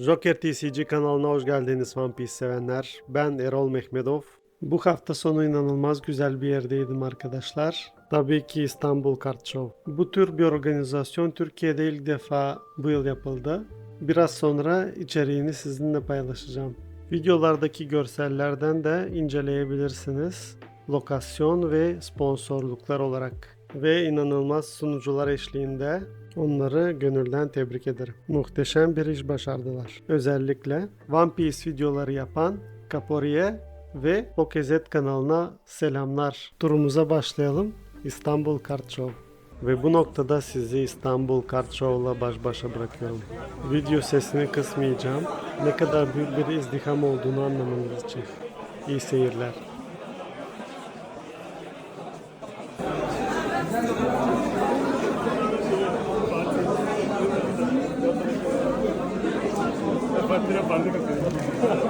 Joker TCG kanalına hoş geldiniz One Piece sevenler. Ben Erol Mehmedov. Bu hafta sonu inanılmaz güzel bir yerdeydim arkadaşlar. Tabii ki İstanbul Kart Show. Bu tür bir organizasyon Türkiye'de ilk defa bu yıl yapıldı. Biraz sonra içeriğini sizinle paylaşacağım. Videolardaki görsellerden de inceleyebilirsiniz. Lokasyon ve sponsorluklar olarak. Ve inanılmaz sunucular eşliğinde onları gönülden tebrik ederim. Muhteşem bir iş başardılar. Özellikle One Piece videoları yapan Kapori'ye ve Pokezet kanalına selamlar. Turumuza başlayalım. İstanbul Kart Show. Ve bu noktada sizi İstanbul Kart Show'la baş başa bırakıyorum. Video sesini kısmayacağım. Ne kadar büyük bir izdiham olduğunu anlamanız için. İyi seyirler. ਤੇਰਾ ਬੰਦ ਕਰ ਦੇ।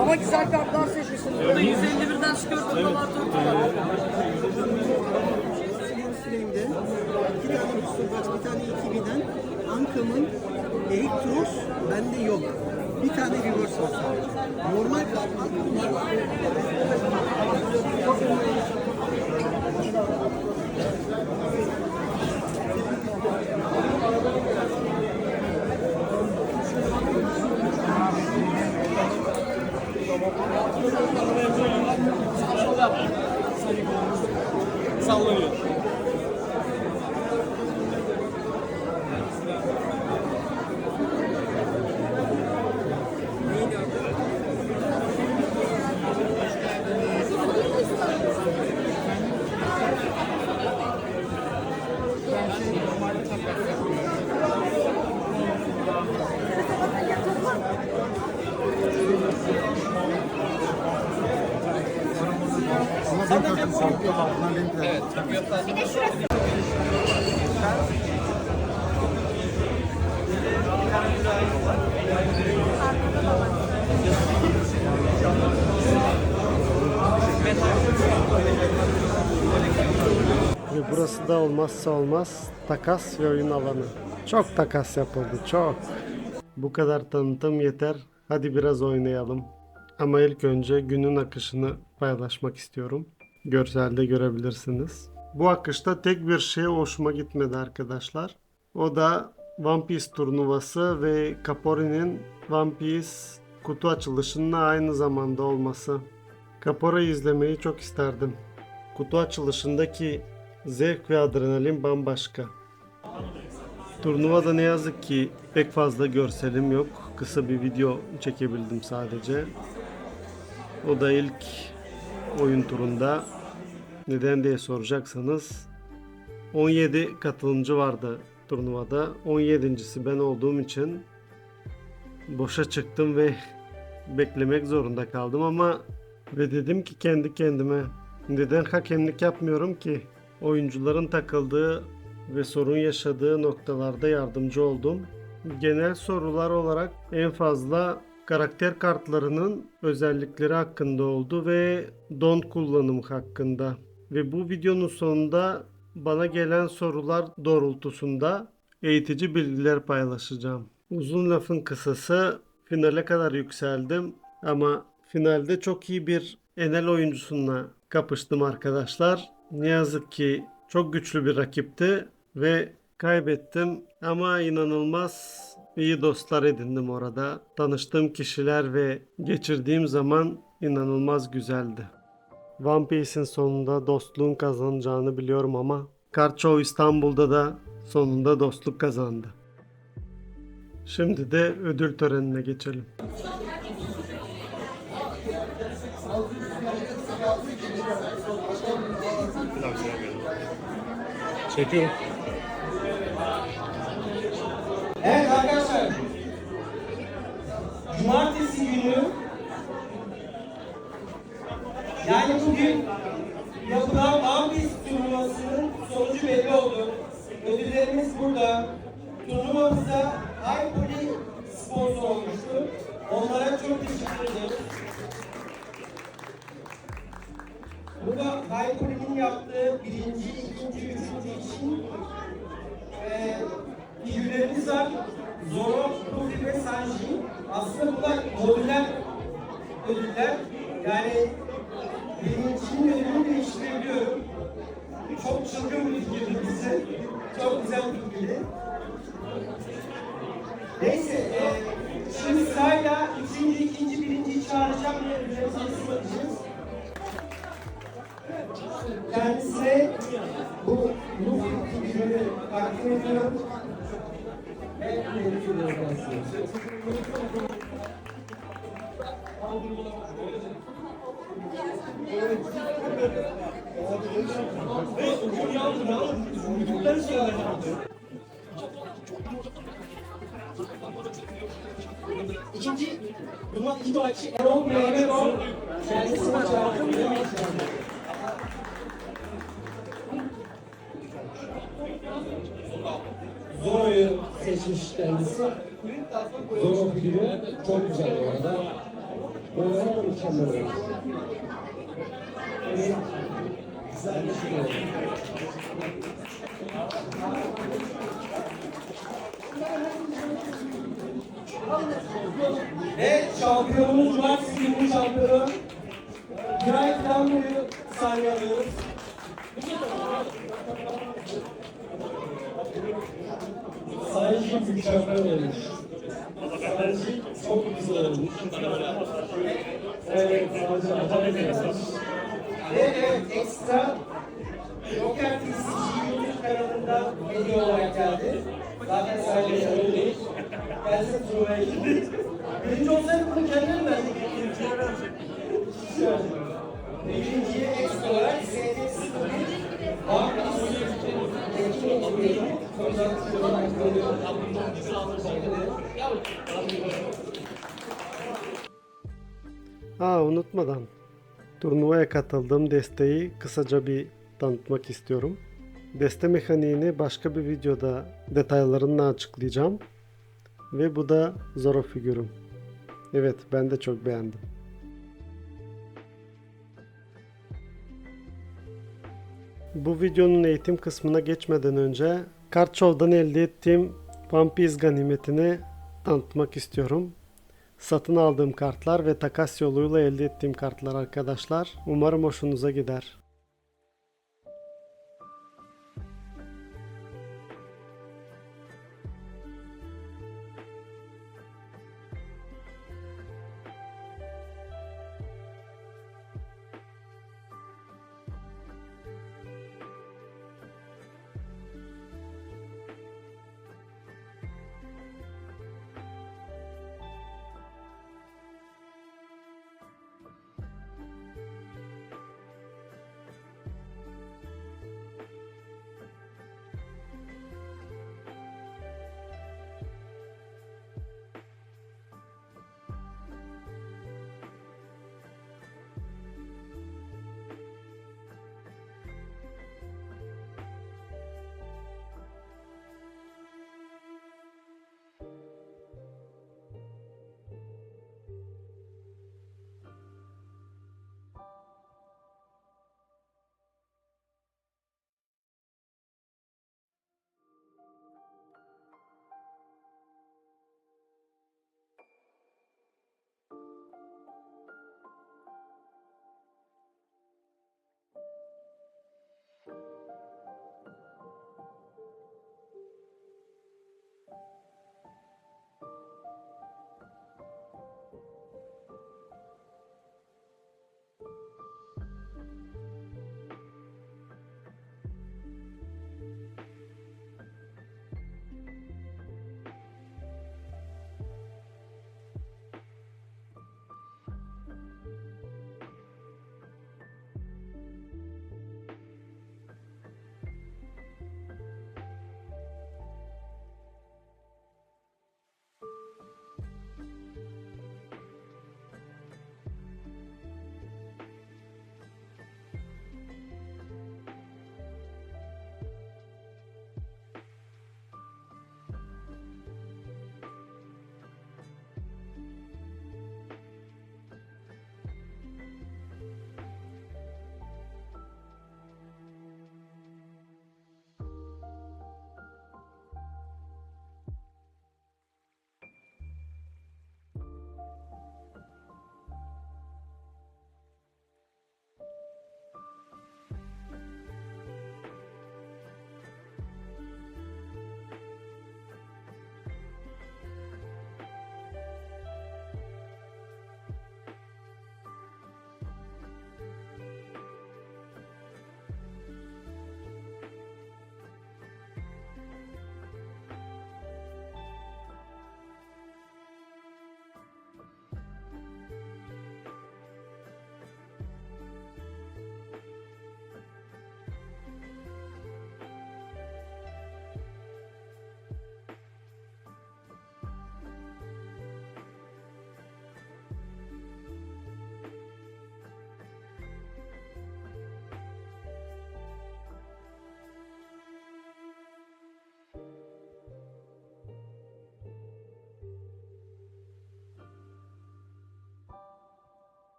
Ama güzel kartlar seçmişsiniz. Burada 151'den Skirtle Galator var. Süleyman'de iki tane Mustafaç, bir tane 2000'den Ankam'ın Erik Tross bende yok. Bir tane reverse var. Normal kart Ankam'ın var. Ve burası da olmazsa olmaz takas ve oyun alanı. Çok takas yapıldı, çok. Bu kadar tanıtım yeter. Hadi biraz oynayalım. Ama ilk önce günün akışını paylaşmak istiyorum. Görselde görebilirsiniz. Bu akışta tek bir şey hoşuma gitmedi arkadaşlar. O da One Piece turnuvası ve Kapori'nin One Piece kutu açılışının aynı zamanda olması. Kapora'yı izlemeyi çok isterdim. Kutu açılışındaki zevk ve adrenalin bambaşka. Turnuvada ne yazık ki pek fazla görselim yok. Kısa bir video çekebildim sadece. O da ilk oyun turunda. Neden diye soracaksanız 17 katılımcı vardı turnuvada. 17.si ben olduğum için boşa çıktım ve beklemek zorunda kaldım ama ve dedim ki kendi kendime neden hakemlik yapmıyorum ki? Oyuncuların takıldığı ve sorun yaşadığı noktalarda yardımcı oldum. Genel sorular olarak en fazla karakter kartlarının özellikleri hakkında oldu ve don kullanımı hakkında. Ve bu videonun sonunda bana gelen sorular doğrultusunda eğitici bilgiler paylaşacağım. Uzun lafın kısası finale kadar yükseldim ama finalde çok iyi bir Enel oyuncusuna kapıştım arkadaşlar. Ne yazık ki çok güçlü bir rakipti ve kaybettim ama inanılmaz İyi dostlar edindim orada. Tanıştığım kişiler ve geçirdiğim zaman inanılmaz güzeldi. One Piece'in sonunda dostluğun kazanacağını biliyorum ama Karçov İstanbul'da da sonunda dostluk kazandı. Şimdi de ödül törenine geçelim. Çekiyorum. Evet arkadaşlar. Cumartesi günü yani bugün yapılan Piece turnuvasının sonucu belli oldu. Ödüllerimiz burada. Turnuvamıza iPoli sponsor olmuştu. Onlara çok teşekkür ederim. Burada iPoli'nin yaptığı birinci, ikinci, üçüncü için ee, figürlerimiz var. Zoro, Luffy ve Sanji. Aslında bunlar modüler ödüller. Yani birincinin ödülünü değiştirebiliyorum. Çok çılgın bir fikirdi bize. Çok güzel bir fikirdi. Neyse, e, şimdi sırayla üçüncü, ikinci, birinciyi çağıracağım ve ödüllerimizi teslim edeceğiz. Kendisine bu Luffy figürünü takdim ediyorum. Ve iletiyorum kendisine. İkinci, bundan iki maçı Erol Mehmet o. Kendisine çağırdım. Zoro'yu seçmiş kendisi. Zoro figürü çok güzel bu arada. Böyle mükemmel olmuş. Evet. Güzel bir şey oldu. Ve şampiyonumuz şampiyonu Güray Planlı'yı sahneye alıyoruz. Sanji mükemmel olmuş. Sanji çok güzel olmuş. Ve evet, ekstra Joker TCG YouTube kanalında hediye olarak geldi. Zaten sadece öyle değil. Gelsin turnuvaya gitti. Birinci olsaydı bunu kendine mi versek? İkinciye versek. İkinciye ekstra olarak Var Aa unutmadan turnuvaya katıldığım desteği kısaca bir tanıtmak istiyorum. Deste mekaniğini başka bir videoda detaylarını açıklayacağım. Ve bu da Zoro figürüm. Evet ben de çok beğendim. Bu videonun eğitim kısmına geçmeden önce Kartşov'dan elde ettiğim One Piece ganimetini tanıtmak istiyorum. Satın aldığım kartlar ve takas yoluyla elde ettiğim kartlar arkadaşlar. Umarım hoşunuza gider.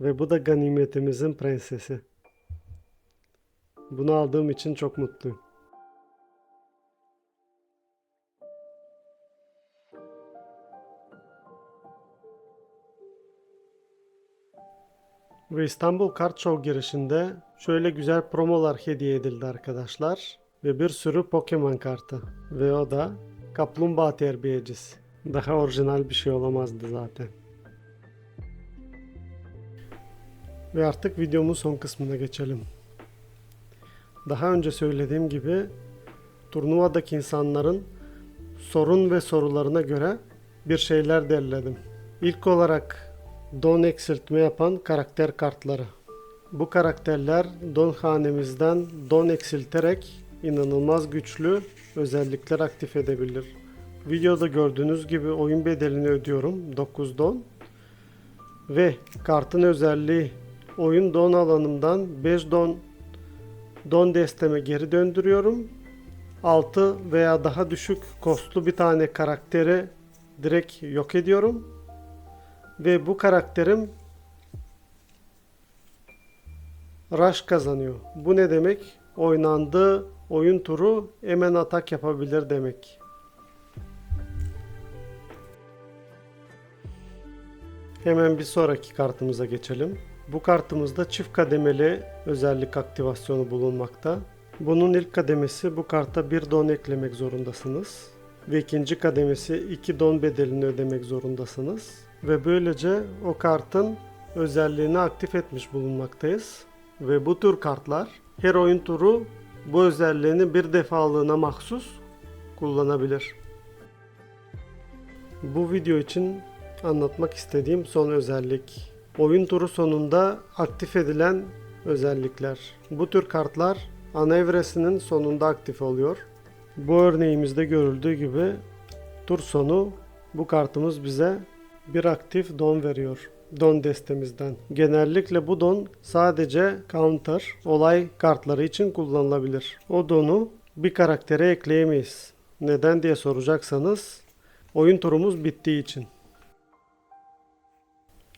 Ve bu da ganimetimizin prensesi. Bunu aldığım için çok mutluyum. Ve İstanbul Kart Show girişinde şöyle güzel promolar hediye edildi arkadaşlar. Ve bir sürü Pokemon kartı. Ve o da Kaplumbağa Terbiyecisi. Daha orijinal bir şey olamazdı zaten. Ve artık videomun son kısmına geçelim. Daha önce söylediğim gibi turnuvadaki insanların sorun ve sorularına göre bir şeyler derledim. İlk olarak don eksiltme yapan karakter kartları. Bu karakterler don hanemizden don eksilterek inanılmaz güçlü özellikler aktif edebilir. Videoda gördüğünüz gibi oyun bedelini ödüyorum 9 don. Ve kartın özelliği oyun don alanımdan 5 don don desteme geri döndürüyorum. 6 veya daha düşük kostlu bir tane karakteri direkt yok ediyorum. Ve bu karakterim rush kazanıyor. Bu ne demek? Oynandığı oyun turu hemen atak yapabilir demek. Hemen bir sonraki kartımıza geçelim. Bu kartımızda çift kademeli özellik aktivasyonu bulunmakta. Bunun ilk kademesi bu karta bir don eklemek zorundasınız. Ve ikinci kademesi iki don bedelini ödemek zorundasınız. Ve böylece o kartın özelliğini aktif etmiş bulunmaktayız. Ve bu tür kartlar her oyun turu bu özelliğini bir defalığına mahsus kullanabilir. Bu video için anlatmak istediğim son özellik. Oyun turu sonunda aktif edilen özellikler. Bu tür kartlar ana evresinin sonunda aktif oluyor. Bu örneğimizde görüldüğü gibi tur sonu bu kartımız bize bir aktif don veriyor. Don destemizden. Genellikle bu don sadece counter, olay kartları için kullanılabilir. O donu bir karaktere ekleyemeyiz. Neden diye soracaksanız oyun turumuz bittiği için.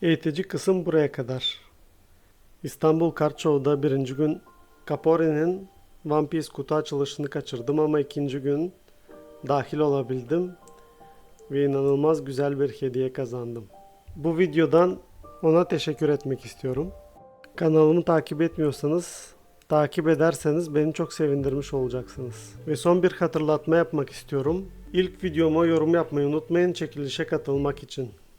Eğitici kısım buraya kadar. İstanbul Kart birinci gün Capori'nin One Piece kutu açılışını kaçırdım ama ikinci gün dahil olabildim ve inanılmaz güzel bir hediye kazandım. Bu videodan ona teşekkür etmek istiyorum. Kanalımı takip etmiyorsanız takip ederseniz beni çok sevindirmiş olacaksınız. Ve son bir hatırlatma yapmak istiyorum. İlk videoma yorum yapmayı unutmayın çekilişe katılmak için.